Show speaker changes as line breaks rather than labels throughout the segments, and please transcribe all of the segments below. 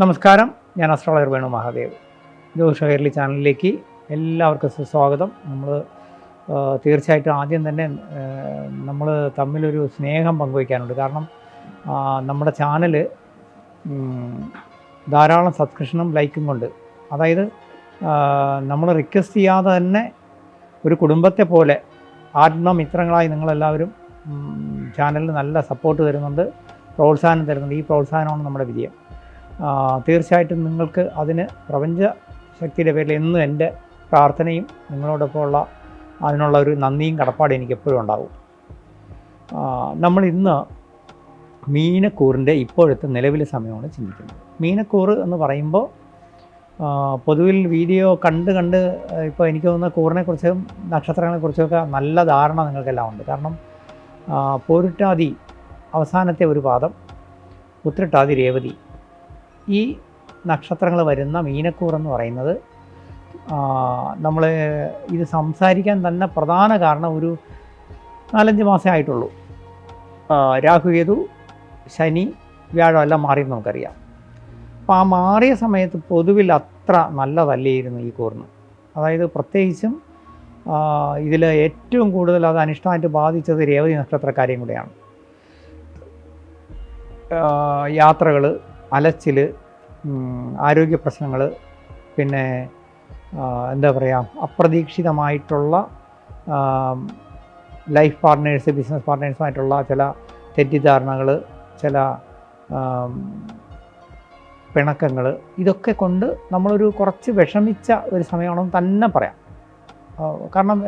നമസ്കാരം. ഞാൻ അസ്ട്രോളജർ വേണു മഹാദേവ്. ജ്യോതിഷ കേരളി ചാനലിലേക്ക് എല്ലാവർക്കും സുസ്വാഗതം നമ്മൾ തീർച്ചയായിട്ടും ആദ്യം തന്നെ നമ്മൾ തമ്മിലൊരു സ്നേഹം പങ്കുവയ്ക്കാനുണ്ട്. കാരണം നമ്മുടെ ചാനൽ ധാരാളം സബ്സ്ക്രിപ്ഷനും ലൈക്കും കൊണ്ട്. അതായത് നമ്മൾ റിക്വസ്റ്റ് ചെയ്യാതെ തന്നെ ഒരു കുടുംബത്തെ പോലെ ആത്മമിത്രങ്ങളായി നിങ്ങളെല്ലാവരും ചാനലിന് നല്ല സപ്പോർട്ട് തരുന്നുണ്ട് പ്രോത്സാഹനം തരുന്നുണ്ട്. ഈ പ്രോത്സാഹനമാണ് നമ്മുടെ വിജയം. തീർച്ചയായിട്ടും നിങ്ങൾക്ക് അതിന് പ്രപഞ്ച ശക്തിയുടെ പേരിൽ എന്നും എന്റെ പ്രാർത്ഥനയും നിങ്ങളോടൊപ്പമുള്ള അതിനുള്ള ഒരു നന്ദിയും കടപ്പാടും എനിക്ക് എപ്പോഴും ഉണ്ടാവും നമ്മൾ ഇന്ന് മീനക്കൂറിന്റെ ഇപ്പോഴത്തെ നിലവിലെ സമയമാണ് ചിന്തിക്കുന്നത്. മീനക്കൂറ് എന്ന് പറയുമ്പോൾ പൊതുവിൽ വീഡിയോ കണ്ട് കണ്ട് ഇപ്പോൾ എനിക്ക് തോന്നുന്ന കൂറിനെക്കുറിച്ചും നക്ഷത്രങ്ങളെക്കുറിച്ചൊക്കെ നല്ല ധാരണ നിങ്ങൾക്കെല്ലാം ഉണ്ട്. കാരണം പോരുട്ടാതി അവസാനത്തെ ഒരു പാദം ഉത്രട്ടാതി രേവതി ഈ നക്ഷത്രങ്ങൾ വരുന്ന മീനക്കൂർ എന്ന് പറയുന്നത് നമ്മൾ ഇത് സംസാരിക്കാൻ തന്നെ പ്രധാന കാരണം ഒരു നാലഞ്ച് മാസമേ ആയിട്ടുള്ളൂ. രാഹുകേതു ശനി വ്യാഴം എല്ലാം മാറിയെന്ന് നമുക്കറിയാം. അപ്പോൾ ആ മാറിയ സമയത്ത് പൊതുവിൽ അത്ര നല്ലതല്ലായിരുന്നു ഈ കൂറിന്. അതായത് പ്രത്യേകിച്ചും ഇതിൽ ഏറ്റവും കൂടുതൽ അത് അനിഷ്ടമായിട്ട് ബാധിച്ചത് രേവതി നക്ഷത്രക്കാരെയും കൂടെയാണ്. യാത്രകൾ അലച്ചിൽ ആരോഗ്യ പ്രശ്നങ്ങൾ പിന്നെ എന്താ പറയുക അപ്രതീക്ഷിതമായിട്ടുള്ള ലൈഫ് പാർട്ട്നേഴ്സ് ബിസിനസ് പാർട്ട്നേഴ്സുമായിട്ടുള്ള ചില തെറ്റിദ്ധാരണകൾ ചില പിണക്കങ്ങൾ ഇതൊക്കെ കൊണ്ട് നമ്മളൊരു കുറച്ച് വിഷമിച്ച ഒരു സമയമാണെന്ന് തന്നെ പറയാം. കാരണം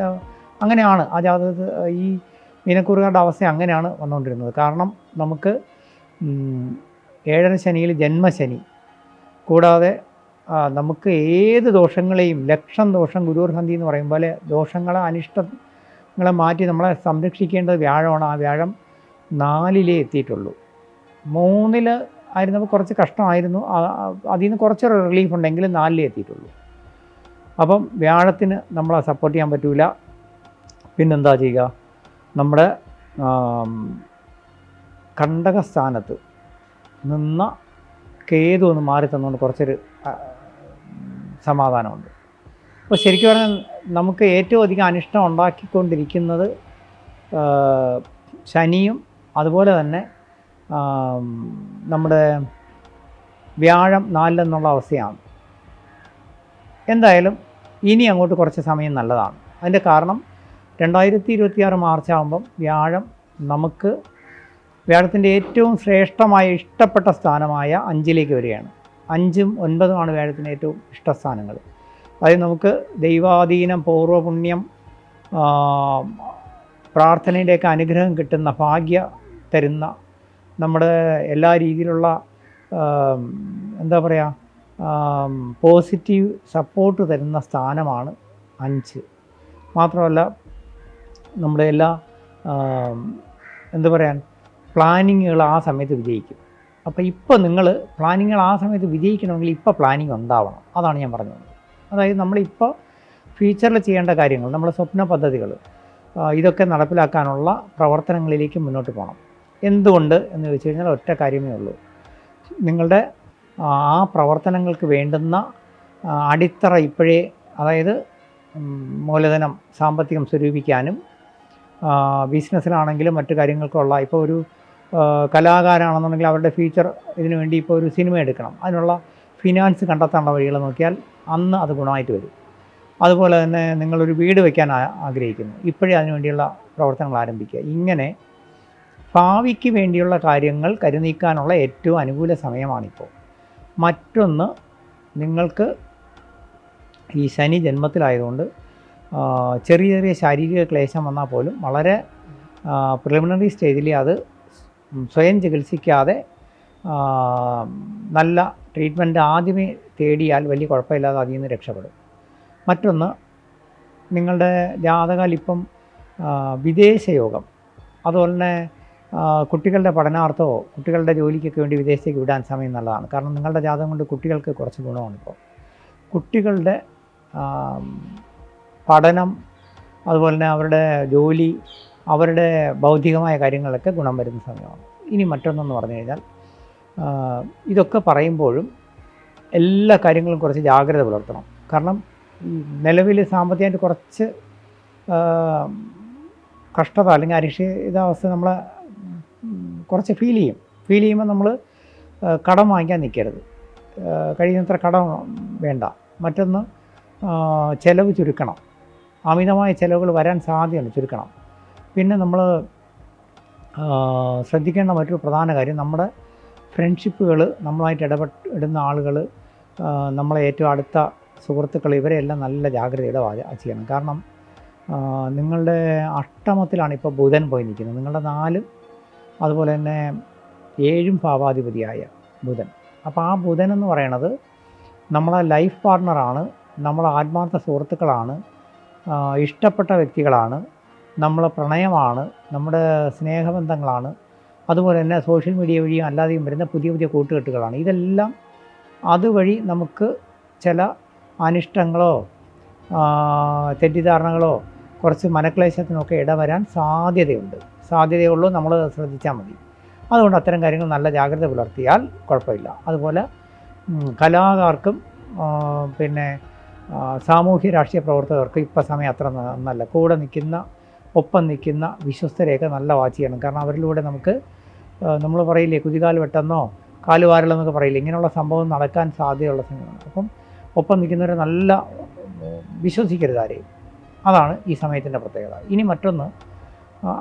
അങ്ങനെയാണ്. ആ ജാതകത്തിൽ ഈ മീനക്കൂറുകാരുടെ അവസ്ഥ അങ്ങനെയാണ് വന്നുകൊണ്ടിരുന്നത്. കാരണം നമുക്ക് ഏഴര ശനിയിൽ ജന്മശനി. കൂടാതെ നമുക്ക് ഏത് ദോഷങ്ങളെയും ലക്ഷം ദോഷം ഗുരുവർഹന്തി എന്ന് പറയുമ്പോൾ ദോഷങ്ങളെ അനിഷ്ടങ്ങളെ മാറ്റി നമ്മളെ സംരക്ഷിക്കേണ്ടത് വ്യാഴമാണ്. ആ വ്യാഴം നാലിലേ എത്തിയിട്ടുള്ളൂ. മൂന്നിൽ ആയിരുന്നപ്പോൾ കുറച്ച് കഷ്ടമായിരുന്നു. അതിൽ നിന്ന് കുറച്ച് റിലീഫ് ഉണ്ടെങ്കിലും നാലിലേ എത്തിയിട്ടുള്ളൂ. അപ്പം വ്യാഴത്തിന് നമ്മളെ സപ്പോർട്ട് ചെയ്യാൻ പറ്റില്ല പിന്നെന്താ ചെയ്യുക? നമ്മുടെ കണ്ടകസ്ഥാനത്ത് നിന്ന കേതു ഒന്ന് മാറി തന്നുകൊണ്ട് കുറച്ചൊരു സമാധാനമുണ്ട്. അപ്പോൾ ശരിക്കും പറഞ്ഞാൽ നമുക്ക് ഏറ്റവും അധികം അനിഷ്ടം ഉണ്ടാക്കിക്കൊണ്ടിരിക്കുന്നത് ശനിയും അതുപോലെ തന്നെ നമ്മുടെ വ്യാഴം നാലിലെന്നുള്ള അവസ്ഥയാണ്. എന്തായാലും ഇനി അങ്ങോട്ട് കുറച്ച് സമയം നല്ലതാണ്. അതിന്റെ കാരണം രണ്ടായിരത്തി ഇരുപത്തിയാറ് മാർച്ച് ആകുമ്പം വ്യാഴം നമുക്ക് വ്യാഴത്തിന്റെ ഏറ്റവും ശ്രേഷ്ഠമായ ഇഷ്ടപ്പെട്ട സ്ഥാനമായ അഞ്ചിലേക്ക് വരികയാണ്. അഞ്ചും ഒൻപതുമാണ് വ്യാഴത്തിന്റെ ഏറ്റവും ഇഷ്ടസ്ഥാനങ്ങൾ. അതായത് നമുക്ക് ദൈവാധീനം പൂർവപുണ്യം പ്രാർത്ഥനയുടെയൊക്കെ അനുഗ്രഹം കിട്ടുന്ന ഭാഗ്യ തരുന്ന നമ്മുടെ എല്ലാ രീതിയിലുള്ള എന്താ പറയുക പോസിറ്റീവ് സപ്പോർട്ട് തരുന്ന സ്ഥാനമാണ് അഞ്ച്. മാത്രമല്ല നമ്മുടെ എല്ലാ എന്താ പറയാൻ പ്ലാനിങ്ങുകൾ ആ സമയത്ത് വിജയിക്കും. അപ്പോൾ ഇപ്പോൾ നിങ്ങൾ പ്ലാനിങ്ങുകൾ ആ സമയത്ത് വിജയിക്കണമെങ്കിൽ ഇപ്പോൾ പ്ലാനിങ് ഉണ്ടാവണം. അതാണ് ഞാൻ പറഞ്ഞത്. അതായത് നമ്മളിപ്പോൾ ഫ്യൂച്ചറിൽ ചെയ്യേണ്ട കാര്യങ്ങൾ നമ്മുടെ സ്വപ്ന പദ്ധതികൾ ഇതൊക്കെ നടപ്പിലാക്കാനുള്ള പ്രവർത്തനങ്ങളിലേക്ക് മുന്നോട്ട് പോകണം. എന്തുകൊണ്ട് എന്ന് ചോദിച്ചു കഴിഞ്ഞാൽ ഒറ്റ കാര്യമേ ഉള്ളൂ. നിങ്ങളുടെ ആ പ്രവർത്തനങ്ങൾക്ക് വേണ്ടുന്ന അടിത്തറ ഇപ്പോഴേ അതായത് മൂലധനം സാമ്പത്തികം സ്വരൂപിക്കാനും ബിസിനസ്സിലാണെങ്കിലും മറ്റു കാര്യങ്ങൾക്കുള്ള ഇപ്പോൾ ഒരു കലാകാരാണെന്നുണ്ടെങ്കിൽ അവരുടെ ഫ്യൂച്ചർ ഇതിനു വേണ്ടി ഇപ്പോൾ ഒരു സിനിമ എടുക്കണം. അതിനുള്ള ഫിനാൻസ് കണ്ടെത്താനുള്ള വഴികൾ നോക്കിയാൽ അന്ന് അത് ഗുണമായിട്ട് വരും. അതുപോലെ തന്നെ നിങ്ങളൊരു വീട് വയ്ക്കാൻ ആഗ്രഹിക്കുന്നു. ഇപ്പോഴേ അതിനുവേണ്ടിയുള്ള പ്രവർത്തനങ്ങൾ ആരംഭിക്കുക. ഇങ്ങനെ ഭാവിക്ക് വേണ്ടിയുള്ള കാര്യങ്ങൾ കരുനീക്കാനുള്ള ഏറ്റവും അനുകൂല സമയമാണിപ്പോൾ. മറ്റൊന്ന് നിങ്ങൾക്ക് ഈ ശനി ജന്മത്തിലായതുകൊണ്ട് ചെറിയ ചെറിയ ശാരീരിക ക്ലേശം വന്നാൽ പോലും വളരെ പ്രിലിമിനറി സ്റ്റേജിൽ അത് സ്വയം ചികിത്സിക്കാതെ നല്ല ട്രീറ്റ്മെന്റ് ആദ്യമേ തേടിയാൽ വലിയ കുഴപ്പമില്ലാതെ അതിൽ നിന്ന് രക്ഷപ്പെടും. മറ്റൊന്ന് നിങ്ങളുടെ ഇപ്പം യോഗം വിദേശയോഗം അതുപോലെ തന്നെ കുട്ടികളുടെ പഠനാർത്ഥമോ കുട്ടികളുടെ ജോലിക്കൊക്കെ വേണ്ടി വിദേശത്തേക്ക് വിടാൻ സമയം നല്ലതാണ്. കാരണം നിങ്ങളുടെ ജാതകം കൊണ്ട് കുട്ടികൾക്ക് കുറച്ച് ഗുണമാണിപ്പോൾ കുട്ടികളുടെ പഠനം അതുപോലെ തന്നെ അവരുടെ ജോലി അവരുടെ ബൗദ്ധികമായ കാര്യങ്ങളൊക്കെ ഗുണം വരുന്ന സമയമാണ്. ഇനി മറ്റൊന്നെന്ന് പറഞ്ഞു കഴിഞ്ഞാൽ ഇതൊക്കെ പറയുമ്പോഴും എല്ലാ കാര്യങ്ങളും കുറച്ച് ജാഗ്രത പുലർത്തണം. കാരണം നിലവിൽ സാമ്പത്തികമായിട്ട് കുറച്ച് കഷ്ടത അല്ലെങ്കിൽ അരിക്ഷിതാവസ്ഥ നമ്മളെ ഉം, കുറച്ച് ഫീൽ ചെയ്യും. ഫീൽ ചെയ്യുമ്പോൾ നമ്മൾ കടം വാങ്ങിക്കാൻ നിൽക്കരുത്. കഴിയുന്നത്ര കടം വേണ്ട. മറ്റൊന്ന് ചെലവ് ചുരുക്കണം. അമിതമായ ചിലവുകൾ വരാൻ സാധ്യതയുണ്ട്. ചുരുക്കണം. പിന്നെ നമ്മൾ ശ്രദ്ധിക്കേണ്ട മറ്റൊരു പ്രധാന കാര്യം നമ്മുടെ ഫ്രണ്ട്ഷിപ്പുകൾ നമ്മളായിട്ട് ഇടപെടുന്ന ആളുകൾ നമ്മളെ ഏറ്റവും അടുത്ത സുഹൃത്തുക്കൾ ഇവരെല്ലാം നല്ല ജാഗ്രതയോടെ ചെയ്യണം. കാരണം നിങ്ങളുടെ അഷ്ടമത്തിലാണ് ഇപ്പോൾ ബുധൻ പോയി നിൽക്കുന്നത്. നിങ്ങളുടെ നാലും അതുപോലെ തന്നെ ഏഴും ഭാവാധിപതിയായ ബുധൻ. അപ്പോൾ ആ ബുധൻ എന്ന് പറയണത് നമ്മളെ ലൈഫ് പാർട്ട്ണറാണ് നമ്മളെ ആത്മാർത്ഥ സുഹൃത്തുക്കളാണ് ഇഷ്ടപ്പെട്ട വ്യക്തികളാണ് നമ്മളെ പ്രണയമാണ് നമ്മുടെ സ്നേഹബന്ധങ്ങളാണ് അതുപോലെ തന്നെ സോഷ്യൽ മീഡിയ വഴിയും അല്ലാതെയും വരുന്ന പുതിയ പുതിയ കൂട്ടുകെട്ടുകളാണ്. ഇതെല്ലാം അതുവഴി നമുക്ക് ചില അനിഷ്ടങ്ങളോ തെറ്റിദ്ധാരണകളോ കുറച്ച് മനക്ലേശത്തിനൊക്കെ ഇടവരാൻ സാധ്യതയുണ്ട്. സാധ്യതയുള്ളൂ നമ്മൾ ശ്രദ്ധിച്ചാൽ മതി. അതുകൊണ്ട് അത്തരം കാര്യങ്ങൾ നല്ല ജാഗ്രത പുലർത്തിയാൽ കുഴപ്പമില്ല. അതുപോലെ കലാകാർക്കും പിന്നെ സാമൂഹ്യ രാഷ്ട്രീയ പ്രവർത്തകർക്കും ഇപ്പോൾ സമയം അത്ര നന്നല്ല കൂടെ നിൽക്കുന്ന ഒപ്പം നിൽക്കുന്ന വിശ്വസ്തരെയൊക്കെ നല്ല വാച്ച് ചെയ്യണം കാരണം അവരിലൂടെ നമുക്ക് നമ്മൾ പറയില്ലേ കുതികാൽ വെട്ടെന്നോ കാലുവാരലെന്നൊക്കെ പറയില്ലേ ഇങ്ങനെയുള്ള സംഭവം നടക്കാൻ സാധ്യതയുള്ള സമയമാണ് അപ്പം ഒപ്പം നിൽക്കുന്നവരെ നല്ല വിശ്വസിക്കരുത് ആരെയും. അതാണ് ഈ സമയത്തിന്റെ പ്രത്യേകത. ഇനി മറ്റൊന്ന്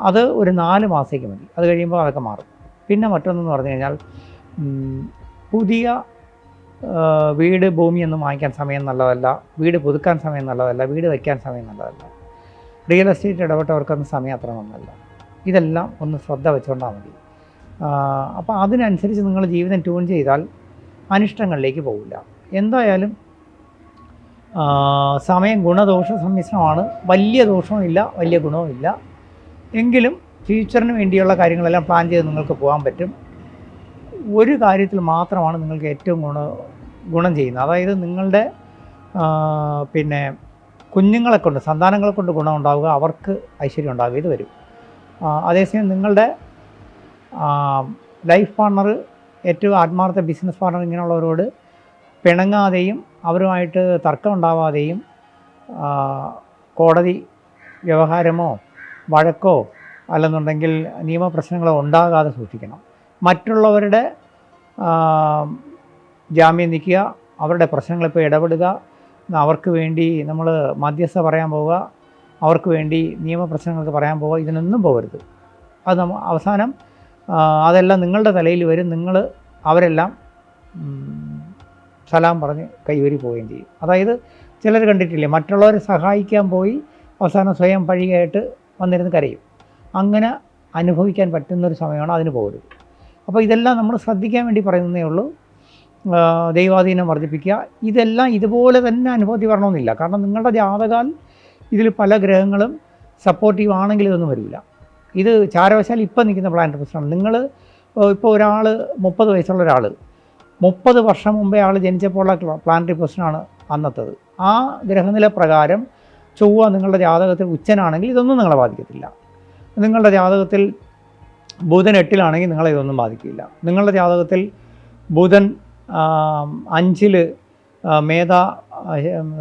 അത് ഒരു നാല് മാസത്തേക്ക് മതി. അത് കഴിയുമ്പോൾ അതൊക്കെ മാറും. പിന്നെ മറ്റൊന്നെന്ന് പറഞ്ഞു കഴിഞ്ഞാൽ പുതിയ വീട് ഭൂമിയൊന്നും വാങ്ങിക്കാൻ സമയം നല്ലതല്ല. വീട് പുതുക്കാൻ സമയം നല്ലതല്ല. വീട് വയ്ക്കാൻ സമയം നല്ലതല്ല. റിയൽ എസ്റ്റേറ്റ് ഇടപെട്ടവർക്കൊന്നും സമയം അത്ര നന്നല്ല ഇതെല്ലാം ഒന്ന് ശ്രദ്ധ വെച്ചുകൊണ്ടാൽ മതി. അപ്പോൾ അതിനനുസരിച്ച് നിങ്ങൾ ജീവിതം ട്യൂൺ ചെയ്താൽ അനിഷ്ടങ്ങളിലേക്ക് പോകില്ല എന്തായാലും സമയം ഗുണദോഷ സമ്മിശ്രമാണ്. വലിയ ദോഷവും ഇല്ല വലിയ ഗുണവും ഇല്ല എങ്കിലും ഫ്യൂച്ചറിന് വേണ്ടിയുള്ള കാര്യങ്ങളെല്ലാം പ്ലാൻ ചെയ്ത് നിങ്ങൾക്ക് പോകാൻ പറ്റും. ഒരു കാര്യത്തിൽ മാത്രമാണ് നിങ്ങൾക്ക് ഏറ്റവും ഗുണ ഗുണം ചെയ്യുന്നത്. അതായത് നിങ്ങളുടെ പിന്നെ കുഞ്ഞുങ്ങളെ കൊണ്ട് സന്താനങ്ങളെ കൊണ്ട് ഗുണം ഉണ്ടാവുക അവർക്ക് ഐശ്വര്യം ഉണ്ടാവുക ഇത് വരും. അതേസമയം നിങ്ങളുടെ ലൈഫ് പാർട്ണർ ഏറ്റവും ആത്മാർത്ഥ ബിസിനസ് പാർട്ണർ ഇങ്ങനെയുള്ളവരോട് പിണങ്ങാതെയും അവരുമായിട്ട് തർക്കം ഉണ്ടാവാതെയും കോടതി വ്യവഹാരമോ വഴക്കോ അല്ലെന്നുണ്ടെങ്കിൽ നിയമപ്രശ്നങ്ങളോ ഉണ്ടാകാതെ സൂക്ഷിക്കണം. മറ്റുള്ളവരുടെ ജാമ്യം നിൽക്കുക അവരുടെ പ്രശ്നങ്ങളിപ്പോൾ ഇടപെടുക അവർക്ക് വേണ്ടി നമ്മൾ മധ്യസ്ഥ പറയാൻ പോവുക അവർക്ക് വേണ്ടി നിയമപ്രശ്നങ്ങൾക്ക് പറയാൻ പോവുക ഇതിനൊന്നും പോകരുത്. അത് അവസാനം അതെല്ലാം നിങ്ങളുടെ തലയിൽ വരും. നിങ്ങൾ അവരെല്ലാം സലാം പറഞ്ഞ് കൈവരി പോവുകയും ചെയ്യും. അതായത് ചിലർ കണ്ടിട്ടില്ലേ മറ്റുള്ളവരെ സഹായിക്കാൻ പോയി അവസാനം സ്വയം പഴികയായിട്ട് വന്നിരുന്ന് കരയും. അങ്ങനെ അനുഭവിക്കാൻ പറ്റുന്നൊരു സമയമാണ് അതിന് പോകരുത്. അപ്പോൾ ഇതെല്ലാം നമ്മൾ ശ്രദ്ധിക്കാൻ വേണ്ടി പറയുന്നതേ ഉള്ളൂ. ദൈവാധീനം വർദ്ധിപ്പിക്കുക. ഇതെല്ലാം ഇതുപോലെ തന്നെ അനുഭവത്തിൽ വരണമെന്നില്ല. കാരണം നിങ്ങളുടെ ജാതകാൽ ഇതിൽ പല ഗ്രഹങ്ങളും സപ്പോർട്ടീവ് ആണെങ്കിൽ ഇതൊന്നും വരില്ല. ഇത് ചാരവശാൽ ഇപ്പം നിൽക്കുന്ന പ്ലാനറ്റ് പ്രശ്നമാണ്. നിങ്ങൾ ഇപ്പോൾ ഒരാൾ മുപ്പത് വയസ്സുള്ള ഒരാൾ മുപ്പത് വർഷം മുമ്പേ ആൾ ജനിച്ചപ്പോഴുള്ള പ്ലാനറ്ററി പൊസിഷനാണ് അന്നത്തത്. ആ ഗ്രഹനില പ്രകാരം ചൊവ്വ നിങ്ങളുടെ ജാതകത്തിൽ ഉച്ചനാണെങ്കിൽ ഇതൊന്നും നിങ്ങളെ ബാധിക്കത്തില്ല. നിങ്ങളുടെ ജാതകത്തിൽ ബുധൻ എട്ടിലാണെങ്കിൽ നിങ്ങളെ ഇതൊന്നും ബാധിക്കില്ല. നിങ്ങളുടെ ജാതകത്തിൽ ബുധൻ അഞ്ചിൽ മേധാ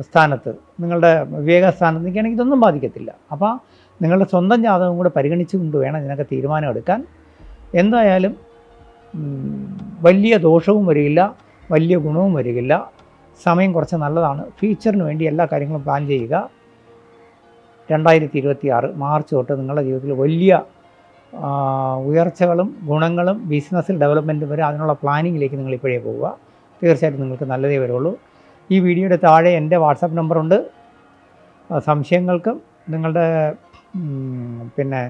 സ്ഥാനത്ത് നിങ്ങളുടെ വിവേക സ്ഥാനത്ത് നിൽക്കുകയാണെങ്കിൽ ഇതൊന്നും ബാധിക്കത്തില്ല. അപ്പോൾ നിങ്ങളുടെ സ്വന്തം ജാതകം കൂടെ പരിഗണിച്ചുകൊണ്ട് വേണം ഇതിനൊക്കെ തീരുമാനം എടുക്കാൻ എന്തായാലും വലിയ ദോഷവും വരികയില്ല വലിയ ഗുണവും വരികയില്ല. സമയം കുറച്ച് നല്ലതാണ്. ഫ്യൂച്ചറിന് വേണ്ടി എല്ലാ കാര്യങ്ങളും പ്ലാൻ ചെയ്യുക. രണ്ടായിരത്തി ഇരുപത്തി ആറ് മാർച്ച് തൊട്ട് നിങ്ങളുടെ ജീവിതത്തിൽ വലിയ ഉയർച്ചകളും ഗുണങ്ങളും ബിസിനസ്സിൽ ഡെവലപ്മെന്റും വരെ അതിനുള്ള പ്ലാനിങ്ങിലേക്ക് നിങ്ങൾ ഇപ്പോഴേ പോവുക. തീർച്ചയായിട്ടും നിങ്ങൾക്ക് നല്ലതേ വരുള്ളൂ. ഈ വീഡിയോയുടെ താഴെ എന്റെ വാട്സാപ്പ് നമ്പറുണ്ട്. സംശയങ്ങൾക്കും നിങ്ങളുടെ പിന്നെ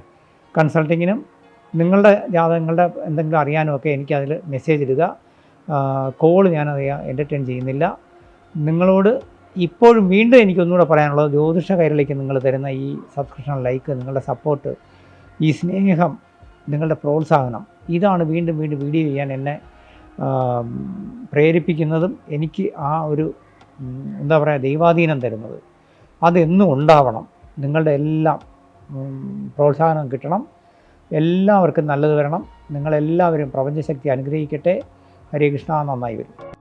കൺസൾട്ടിങ്ങിനും നിങ്ങളുടെ ജാതകങ്ങളുടെ എന്തെങ്കിലും അറിയാനും ഒക്കെ എനിക്കതിൽ മെസ്സേജ് ഇടുക. കോൾ ഞാനത് എന്റർടൈൻ ചെയ്യുന്നില്ല. നിങ്ങളോട് ഇപ്പോഴും വീണ്ടും എനിക്കൊന്നുകൂടെ പറയാനുള്ളത് ജ്യോതിഷ കൈരളിക്ക് നിങ്ങൾ തരുന്ന ഈ സബ്സ്ക്രിപ്ഷൻ ലൈക്ക് നിങ്ങളുടെ സപ്പോർട്ട് ഈ സ്നേഹം നിങ്ങളുടെ പ്രോത്സാഹനം. ഇതാണ് വീണ്ടും വീണ്ടും വീഡിയോ ചെയ്യാൻ എന്നെ പ്രേരിപ്പിക്കുന്നതും എനിക്ക് ആ ഒരു എന്താ പറയുക ദൈവാധീനം തരുന്നത്. അതെന്നും ഉണ്ടാവണം. നിങ്ങളുടെ എല്ലാം പ്രോത്സാഹനം കിട്ടണം. എല്ലാവർക്കും നല്ലത് വരണം. നിങ്ങളെല്ലാവരും പ്രപഞ്ചശക്തി അനുഗ്രഹിക്കട്ടെ. ഹരേ കൃഷ്ണ നന്നായി വരും.